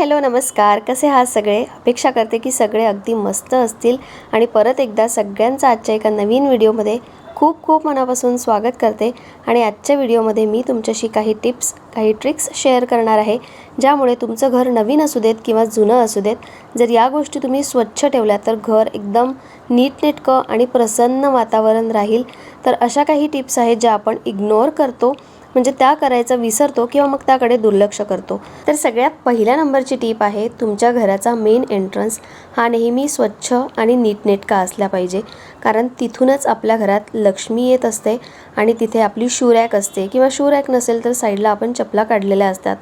Hello नमस्कार. कसे आहात सगळे? अपेक्षा करते की सगळे अगदी मस्त असतील. आणि परत एकदा सगळ्यांचं आजच्या एका नवीन व्हिडिओमध्ये खूप खूप मनापासून स्वागत करते. आणि आजच्या व्हिडिओमध्ये मी तुमच्याशी काही टिप्स काही ट्रिक्स शेअर करणार आहे ज्यामुळे तुमचं घर नवीन असू देत किंवा जुनं असू देत. जर या गोष्टी तुम्ही स्वच्छ ठेवल्या तर घर एकदम नीटनेटकं आणि प्रसन्न वातावरण राहील. तर अशा काही टिप्स आहेत ज्या आपण इग्नोर करतो म्हणजे त्या करायचा विसरतो किंवा मग त्याकडे दुर्लक्ष करतो. तर सगळ्यात पहिल्या नंबरची टीप आहे तुमच्या घराचा मेन एंट्रन्स हा नेहमी स्वच्छ आणि नीटनेटका असला पाहिजे. कारण तिथूनच आपल्या घरात लक्ष्मी येत असते आणि तिथे आपली शूरॅक असते. किंवा शूरॅक नसेल तर साईडला आपण चपला काढलेल्या असतात.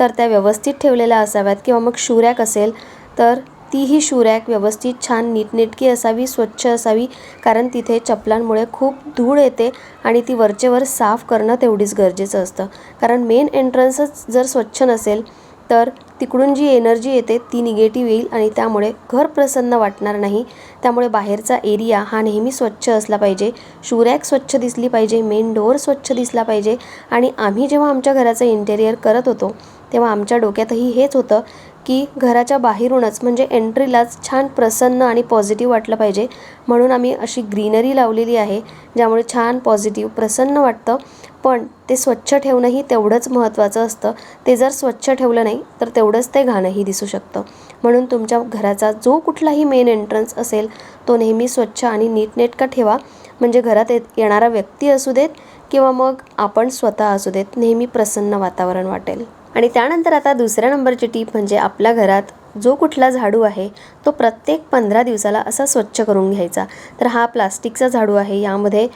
तर त्या व्यवस्थित ठेवलेल्या असाव्यात किंवा मग शूरॅक असेल तर तीही शूरॅक व्यवस्थित छान नीटनेटकी असावी स्वच्छ असावी कारण तिथे चपलांमुळे खूप धूळ येते आणि ती वरचेवर साफ करणं तेवढीच गरजेचं असतं. कारण मेन एंट्रन्सच जर स्वच्छ नसेल तर तिकडून जी एनर्जी येते ती निगेटिव्ह येईल आणि त्यामुळे घर प्रसन्न वाटणार नाही. त्यामुळे बाहेरचा एरिया हा नेहमी स्वच्छ असला पाहिजे. शूरॅक स्वच्छ दिसली पाहिजे मेन डोअर स्वच्छ दिसला पाहिजे. आणि आम्ही जेव्हा आमच्या घराचं इंटेरियर करत होतो तेव्हा आमच्या डोक्यातही हेच होतं की घराच्या बाहेरूनच म्हणजे एंट्रीलाच छान प्रसन्न आणि पॉझिटिव्ह वाटलं पाहिजे. म्हणून आम्ही अशी ग्रीनरी लावलेली आहे ज्यामुळे छान पॉझिटिव्ह प्रसन्न वाटतं. पण ते स्वच्छ ठेवणंही तेवढंच महत्त्वाचं असतं. ते जर स्वच्छ ठेवलं नाही तर तेवढंच ते घाणंही दिसू शकतं. म्हणून तुमच्या घराचा जो कुठलाही मेन एंट्रन्स असेल तो नेहमी स्वच्छ आणि नीटनेटका ठेवा. म्हणजे घरात येत येणारा व्यक्ती असू देत किंवा मग आपण स्वतः असू देत नेहमी प्रसन्न वातावरण वाटेल. आणि त्यानंतर आता दुसऱ्या नंबरची टीप म्हणजे आपल्या घरात जो कुठला झाडू आहे तो प्रत्येक पंधरा दिवसाला असा स्वच्छ करून घ्यायचा. तर हा प्लास्टिकचा झाडू आहे. यामध्ये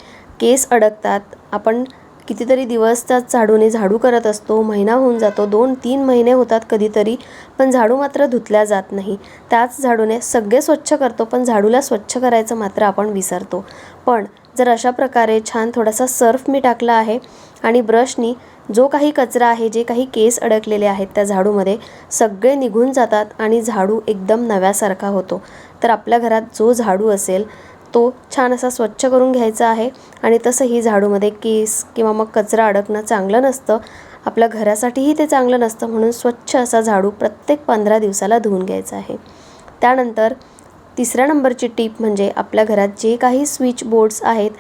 केस अडकतात. आपण कितीतरी दिवस त्या झाडूने झाडू करत असतो. महिना होऊन जातो. दोन तीन महिने होतात कधीतरी पण झाडू मात्र धुतल्या जात नाही. त्याच झाडूने सगळे स्वच्छ करतो पण झाडूला स्वच्छ करायचं मात्र आपण विसरतो. पण जर अशा प्रकारे छान थोडासा सर्फ मी टाकला आहे आणि ब्रशनी जो काही कचरा आहे जे काही केस अडकलेले आहेत त्या झाडूमध्ये सगळे निघून जातात आणि झाडू एकदम नव्यासारखा होतो. तर आपल्या घरात जो झाडू असेल तो छान असा स्वच्छ करून घ्यायचा आहे आणि तसंही झाडूमध्ये केस किंवा मग कचरा अडकणं चांगलं नसतं. आपल्या घरासाठीही ते चांगलं नसतं म्हणून स्वच्छ असा झाडू प्रत्येक पंधरा दिवसाला धुवून घ्यायचा आहे. त्यानंतर तिसऱ्या नंबरची टीप म्हणजे आपल्या घरात जे काही स्विच बोर्ड्स आहेत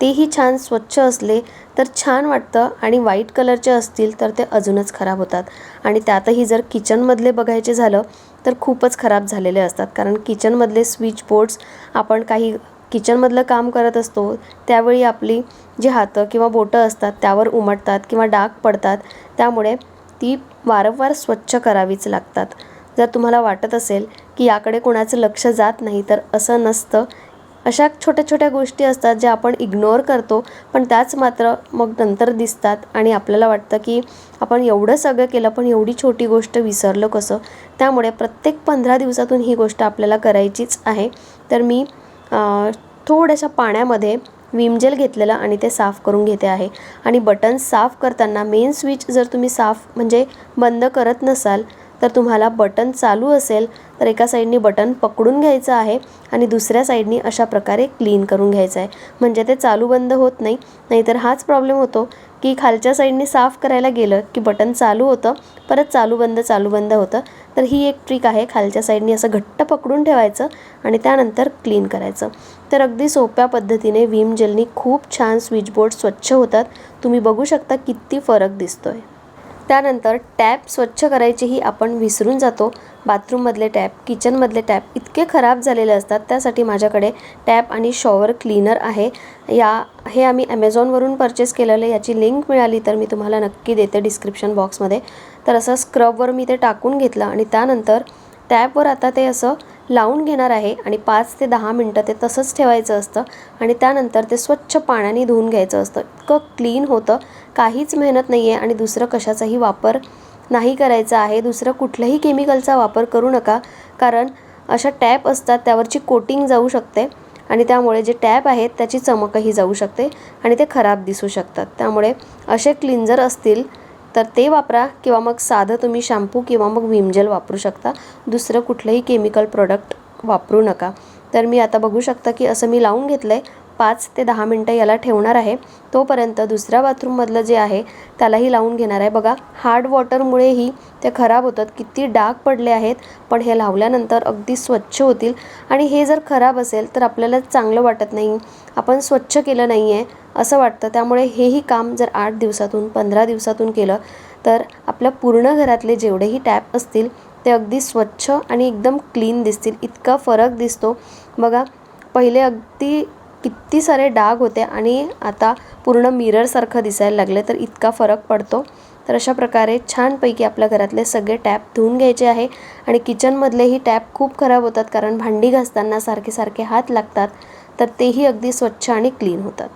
तेही छान स्वच्छ असले तर छान वाटतं आणि वाईट कलरचे असतील तर ते अजूनच खराब होतात. आणि त्यातही जर किचनमधले बघायचे झालं तर खूपच खराब झालेले असतात. कारण किचनमधले स्विच बोर्ड्स आपण काही किचनमधलं काम करत असतो त्यावेळी आपली जी हातं किंवा बोटं असतात त्यावर उमटतात किंवा डाग पडतात त्यामुळे ती वारंवार स्वच्छ करावीच लागतात. जर तुम्हाला वाटत असेल की याकडे कोणाचं लक्ष जात नाही तर असं नसतं. अशा छोट्या छोट्या गोष्टी असतात ज्या आपण इग्नोर करतो पण त्याच मात्र मग नंतर दिसतात. आणि आपल्याला वाटतं की आपण एवढं सगळं केलं पण एवढी छोटी गोष्ट विसरलं कसं? त्यामुळे प्रत्येक पंधरा दिवसातून ही गोष्ट आपल्याला करायचीच आहे. तर मी थोड्याशा पाण्यामध्ये विमजेल घेतलेलं आणि ते साफ करून घेते आहे. आणि बटन साफ करताना मेन स्विच जर तुम्ही साफ म्हणजे बंद करत नसाल तर तुम्हाला बटन चालू असेल तर एका साईडनी बटन पकडून घ्यायचं आहे आणि दुसऱ्या साईडनी अशा प्रकारे क्लीन करून घ्यायचं आहे. म्हणजे ते चालू बंद होत नाही. नाहीतर हाच प्रॉब्लेम होतो की खालच्या साईडनी साफ करायला गेलं की बटन चालू होतं परत चालू बंद चालू बंद होतं. तर ही एक ट्रिक आहे खालच्या साईडनी असं घट्ट पकडून ठेवायचं आणि त्यानंतर क्लीन करायचं. तर अगदी सोप्या पद्धतीने विम जेलनी खूप छान स्विचबोर्ड स्वच्छ होतात. तुम्ही बघू शकता किती फरक दिसतो आहे त्यानंतर टॅप स्वच्छ करायचेही आपण विसरून जातो. बाथरूममधले टॅप किचनमधले टॅप इतके खराब झालेले असतात त्यासाठी माझ्याकडे टॅप आणि शॉवर क्लीनर आहे. या हे आम्ही ॲमेझॉनवरून परचेस केलेलं याची लिंक मिळाली तर मी तुम्हाला नक्की देते डिस्क्रिप्शन बॉक्समध्ये तर असं स्क्रबवर मी ते टाकून घेतलं आणि त्यानंतर टॅपवर आता ते असं लावून घेणार आहे आणि पाच ते दहा मिनटं ते तसंच ठेवायचं असतं आणि त्यानंतर ते स्वच्छ पाण्याने धुवून घ्यायचं असतं. इतकं क्लीन होतं. काहीच मेहनत नाही आहे आणि दुसरं कशाचाही वापर नाही करायचा आहे. दुसरं कुठल्याही केमिकलचा वापर करू नका. कारण अशा टॅप असतात त्यावरची कोटिंग जाऊ शकते आणि त्यामुळे जे टॅप आहेत त्याची चमकही जाऊ शकते आणि ते खराब दिसू शकतात. त्यामुळे असे क्लिन्झर असतील तर ते वापरा किंवा मग साधं तुम्ही शॅम्पू किंवा मग विम जेल वापरू शकता. दुसरं कुठलंही केमिकल प्रोडक्ट वापरू नका. तर मी आता बघू शकता की असं मी लावून घेतलं आहे पाच ते दहा मिनटं याला ठेवणार आहे. तोपर्यंत दुसऱ्या बाथरूममधलं जे आहे त्यालाही लावून घेणार आहे. बघा हार्ड वॉटरमुळेही ते खराब होतात. किती डाग पडले आहेत पण हे लावल्यानंतर अगदी स्वच्छ होतील. आणि हे जर खराब असेल तर आपल्याला चांगलं वाटत नाही. आपण स्वच्छ केलं नाही आहे असं वाटतं. त्यामुळे हेही काम जर आठ दिवसातून पंधरा दिवसातून केलं तर आपल्या पूर्ण घरातले जेवढेही टॅप असतील ते अगदी स्वच्छ आणि एकदम क्लीन दिसतील. इतका फरक दिसतो. बघा पहिले अगदी किती सारे डाग होते आणि आता पूर्ण मिररसारखं दिसायला लागले तर इतका फरक पडतो. तर अशा प्रकारे छानपैकी आपल्या घरातले सगळे टॅप धुवून घ्यायचे आहे आणि किचनमधलेही टॅप खूप खराब होतात कारण भांडी घासताना सारखे सारखे हात लागतात तर तेही अगदी स्वच्छ आणि क्लीन होतात.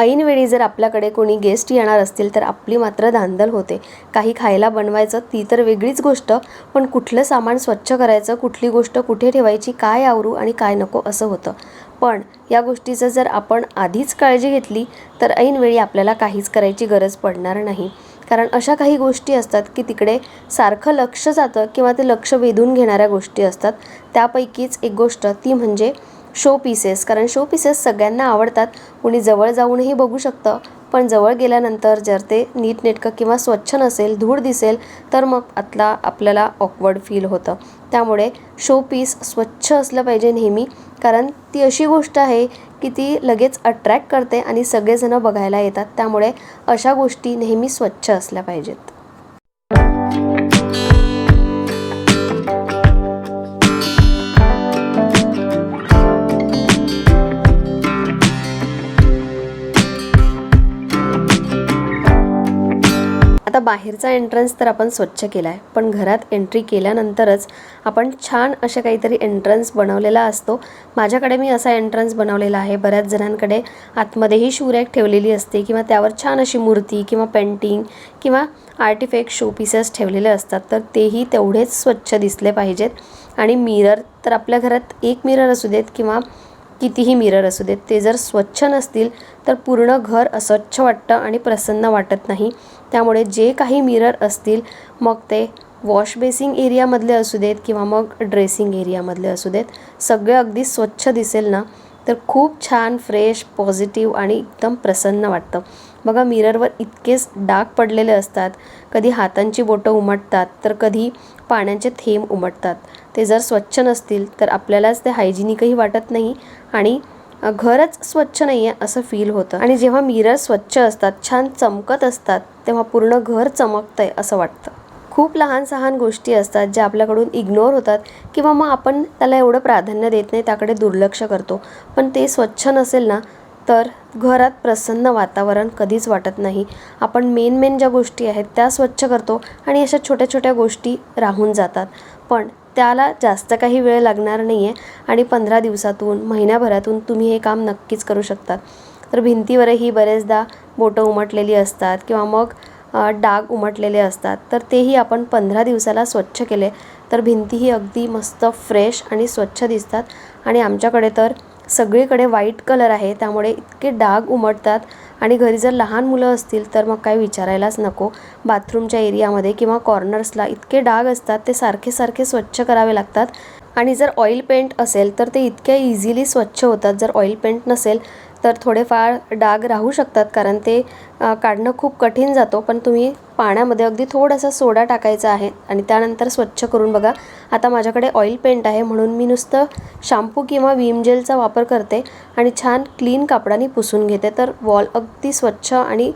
ऐनवेळी जर आपल्याकडे कोणी गेस्ट येणार असतील तर आपली मात्र धांदल होते. काही खायला बनवायचं ती तर वेगळीच गोष्ट. पण कुठलं सामान स्वच्छ करायचं कुठली गोष्ट कुठे ठेवायची काय आवरू आणि काय नको असं होतं. पण या गोष्टीचं जर आपण आधीच काळजी घेतली तर ऐनवेळी आपल्याला काहीच करायची गरज पडणार नाही. कारण अशा काही गोष्टी असतात की तिकडे सारखं लक्ष जातं किंवा ते लक्ष वेधून घेणाऱ्या गोष्टी असतात. त्यापैकीच एक गोष्ट ती म्हणजे शो पीसेस कारण शो पीसेस सगळ्यांना आवडतात. कुणी जवळ जाऊनही बघू शकतं. पण जवळ गेल्यानंतर जर ते नीटनेटकं किंवा स्वच्छ नसेल धूळ दिसेल तर मग आतला आपल्याला ऑकवर्ड फील होतं. त्यामुळे शो पीस स्वच्छ असलं पाहिजे नेहमी. कारण ती अशी गोष्ट आहे की ती लगेच अट्रॅक्ट करते आणि सगळेजणं बघायला येतात. त्यामुळे अशा गोष्टी नेहमी स्वच्छ असल्या पाहिजेत. बाहेरचा एंट्रन्स तर आपण स्वच्छ केला आहे पण घरात एंट्री केल्यानंतरच आपण छान असे काहीतरी एंट्रन्स बनवलेला असतो. माझ्याकडे मी असा एंट्रन्स बनवलेला आहे. बऱ्याच जणांकडे आतमध्येही शूरॅक ठेवलेली असते किंवा त्यावर छान अशी मूर्ती किंवा पेंटिंग किंवा आर्टिफॅक्ट शो पीसेस ठेवलेले असतात. तर तेही तेवढेच स्वच्छ दिसले पाहिजेत. आणि मिरर तर आपल्या घरात एक मिरर असू देत किंवा कितीही मिरर असू देत ते जर स्वच्छ नसतील तर पूर्ण घर अस्वच्छ वाटतं आणि प्रसन्न वाटत नाही. त्यामुळे जे काही मिरर असतील मग ते वॉश बेसिंग एरियामधले असू देत किंवा मग ड्रेसिंग एरियामधले असू देत सगळे अगदी स्वच्छ दिसेल ना? तर खूप छान फ्रेश पॉझिटिव्ह आणि एकदम प्रसन्न वाटतं. बघा मिररवर इतकेच डाग पडलेले असतात. कधी हातांची बोटं उमटतात तर कधी पाण्याचे थेंब उमटतात. ते जर स्वच्छ नसतील तर आपल्यालाच ते हायजिनिकही वाटत नाही आणि घरच स्वच्छ नाही आहे असं फील होतं. आणि जेव्हा मिरर स्वच्छ असतात छान चमकत असतात तेव्हा पूर्ण घर चमकतं आहे असं वाटतं. खूप लहान सहान गोष्टी असतात ज्या आपल्याकडून इग्नोर होतात किंवा मग आपण त्याला एवढं प्राधान्य देत नाही त्याकडे दुर्लक्ष करतो. पण ते स्वच्छ नसेल ना तर घरात प्रसन्न वातावरण कधीच वाटत नाही. आपण मेन मेन ज्या गोष्टी आहेत त्या स्वच्छ करतो आणि अशा छोट्या छोट्या गोष्टी राहून जातात. पण त्याला जास्त काही वेळ लागणार नाही आहे आणि पंधरा दिवसातून महिन्याभरातून तुम्ही हे काम नक्कीच करू शकतात तर भिंतीवरही बरेचदा बोटं उमटलेली असतात किंवा मग डाग उमटलेले असतात. तर तेही आपण पंधरा दिवसाला स्वच्छ केले तर भिंतीही अगदी मस्त फ्रेश आणि स्वच्छ दिसतात. आणि आमच्याकडे तर सगळीकडे व्हाईट कलर आहे त्यामुळे इतके डाग उमटतात. आणि घरी जर लहान मुलं असतील तर मग काही विचारायलाच नको. बाथरूमच्या एरियामध्ये किंवा कॉर्नर्सला इतके डाग असतात ते सारखे सारखे स्वच्छ करावे लागतात. आणि जर ऑइल पेंट असेल तर ते इतक्या इझिली स्वच्छ होतात. जर ऑइल पेंट नसेल तर थोडेफार डाग राहू शकतात कारण ते काढणं खूप कठीण जातो. पण तुम्ही पाण्यामध्ये अगदी थोडासा सोडा टाकायचा आहे आणि त्यानंतर स्वच्छ करून बघा. आता माझ्याकडे ऑइल पेंट आहे म्हणून मी नुसतं शॅम्पू किंवा विम जेलचा वापर करते आणि छान क्लीन कापडाने पुसून घेते. तर वॉल अगदी स्वच्छ आणि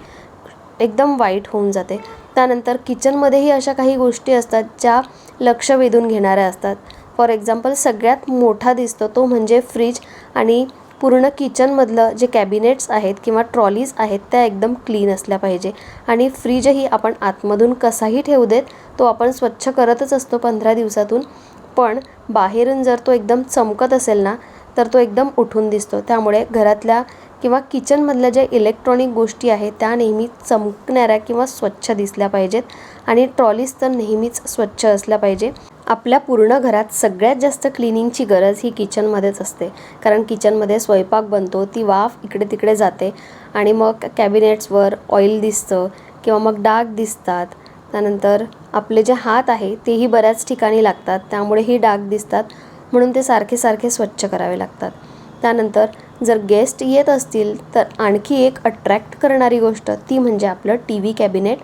एकदम वाईट होऊन जाते. त्यानंतर किचनमध्येही अशा काही गोष्टी असतात ज्या लक्ष वेधून घेणाऱ्या असतात. फॉर एक्झाम्पल सगळ्यात मोठा दिसतो तो म्हणजे फ्रीज आणि पूर्ण किचनमधलं जे कॅबिनेट्स आहेत किंवा ट्रॉलीज आहेत त्या एकदम क्लीन असल्या पाहिजे. आणि फ्रीजही आपण आतमधून कसाही ठेवू देत तो आपण स्वच्छ करतच असतो पंधरा दिवसातून. पण बाहेरून जर तो एकदम चमकत असेल ना तर तो एकदम उठून दिसतो. त्यामुळे घरातल्या किंवा किचनमधल्या ज्या इलेक्ट्रॉनिक गोष्टी आहेत त्या नेहमी चमकणाऱ्या किंवा स्वच्छ दिसल्या पाहिजेत. आणि ट्रॉलीज तर नेहमीच स्वच्छ असल्या पाहिजे. आपल्या पूर्ण घरात सगळ्यात जास्त क्लिनिंगची गरज ही किचनमध्येच असते. कारण किचनमध्ये स्वयंपाक बनतो ती वाफ इकडे तिकडे जाते आणि मग कॅबिनेट्सवर ऑइल दिसतं किंवा मग डाग दिसतात. त्यानंतर आपले जे हात आहे तेही बऱ्याच ठिकाणी लागतात. त्यामुळेही डाग दिसतात म्हणून ते सारखे सारखे स्वच्छ करावे लागतात. त्यानंतर जर गेस्ट येत असतील तर आणखी एक अट्रॅक्ट करणारी गोष्ट ती म्हणजे आपलं टी व्ही कॅबिनेट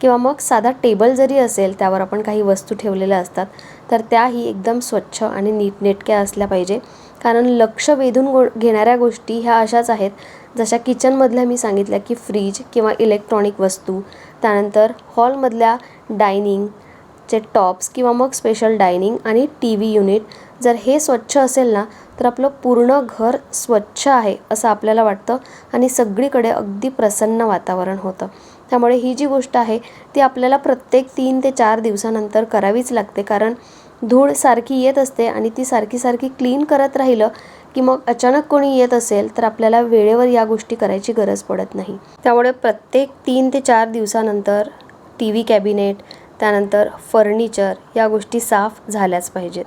किंवा मग साधा टेबल जरी असेल त्यावर आपण काही वस्तू ठेवलेल्या असतात तर त्याही एकदम स्वच्छ आणि नीटनेटक्या असल्या पाहिजे. कारण लक्ष वेधून गो घेणाऱ्या गोष्टी ह्या अशाच आहेत जशा किचनमधल्या मी सांगितल्या की फ्रीज किंवा इलेक्ट्रॉनिक वस्तू त्यानंतर हॉलमधल्या डायनिंगचे टॉप्स किंवा मग स्पेशल डायनिंग आणि टी व्ही युनिट. जर हे स्वच्छ असेल ना तर आपलं पूर्ण घर स्वच्छ आहे असं आपल्याला वाटतं आणि सगळीकडे अगदी प्रसन्न वातावरण होतं. त्यामुळे ही जी गोष्ट आहे ती आपल्याला प्रत्येक तीन ते चार दिवसानंतर करावीच लागते. कारण धूळ सारखी येत असते आणि ती सारखी सारखी क्लीन करत राहिलं की मग अचानक कोणी येत असेल तर आपल्याला वेळेवर या गोष्टी करायची गरज पडत नाही. त्यामुळे प्रत्येक तीन ते चार दिवसानंतर टी व्ही कॅबिनेट त्यानंतर फर्निचर या गोष्टी साफ झाल्याच पाहिजेत.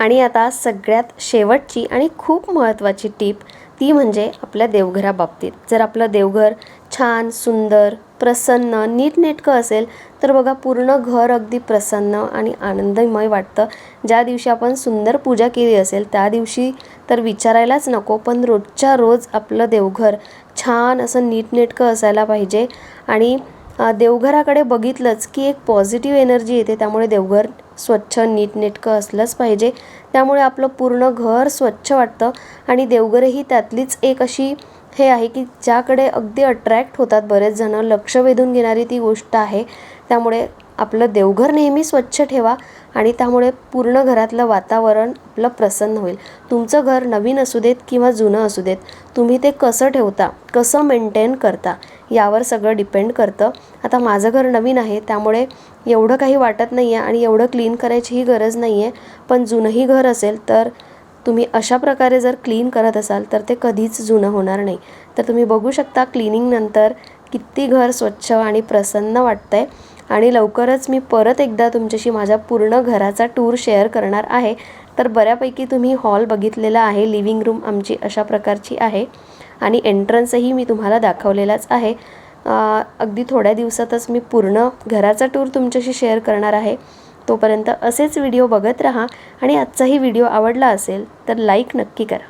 आणि आता सगळ्यात शेवटची आणि खूप महत्त्वाची टीप ती म्हणजे आपल्या देवघराबाबतीत. जर आपलं देवघर छान सुंदर प्रसन्न नीटनेटकं असेल तर बघा पूर्ण घर अगदी प्रसन्न आणि आनंदमय वाटतं. ज्या दिवशी आपण सुंदर पूजा केली असेल त्या दिवशी तर विचारायलाच नको पण रोजच्या रोज आपलं देवघर छान असं नीटनेटकं असायला पाहिजे. आणि देवघराकडे बघितलंच की एक पॉझिटिव्ह एनर्जी येते त्यामुळे देवघर स्वच्छ नीटनेटकं असलंच पाहिजे. त्यामुळे आपलं पूर्ण घर स्वच्छ वाटतं आणि देवघरही त्यातलीच एक अशी हे आहे की ज्याकडे अगदी अट्रॅक्ट होतात बरेच जणं लक्ष वेधून घेणारी ती गोष्ट आहे. त्यामुळे आपलं देवघर नेहमी स्वच्छ ठेवा आणि त्यामुळे पूर्ण घरातलं वातावरण आपलं प्रसन्न होईल. तुमचं घर नवीन असू देत किंवा जुनं असू देत तुम्ही ते कसं ठेवता कसं मेंटेन करता यावर सगळं डिपेंड करतं. आता माझं घर नवीन आहे त्यामुळे एवढं काही वाटत नाही आहे आणि एवढं क्लीन करायचीही गरज नाही आहे पण जुनंही घर असेल तर तुम्ही अशा प्रकारे जर क्लीन करत असाल तर ते कधीच जुनं होणार नाही. तर तुम्ही बघू शकता क्लिनिंगनंतर किती घर स्वच्छ आणि प्रसन्न वाटतं आहे आणि लवकरच मी परत एकदा तुमच्याशी माझ्या पूर्ण घराचा टूर शेअर करणार आहे. तर बऱ्यापैकी तुम्ही हॉल बघितलेला आहे लिव्हिंग रूम आमची अशा प्रकारची आहे. आणि एंट्रन्सही मी तुम्हाला दाखवलेलाच आहे. अगदी थोड्या दिवसातच मी पूर्ण घराचा टूर तुमच्याशी शेअर करणार आहे. तोपर्यंत असेच व्हिडिओ बघत राहा आणि आजचाही व्हिडिओ आवडला असेल तर लाईक नक्की करा.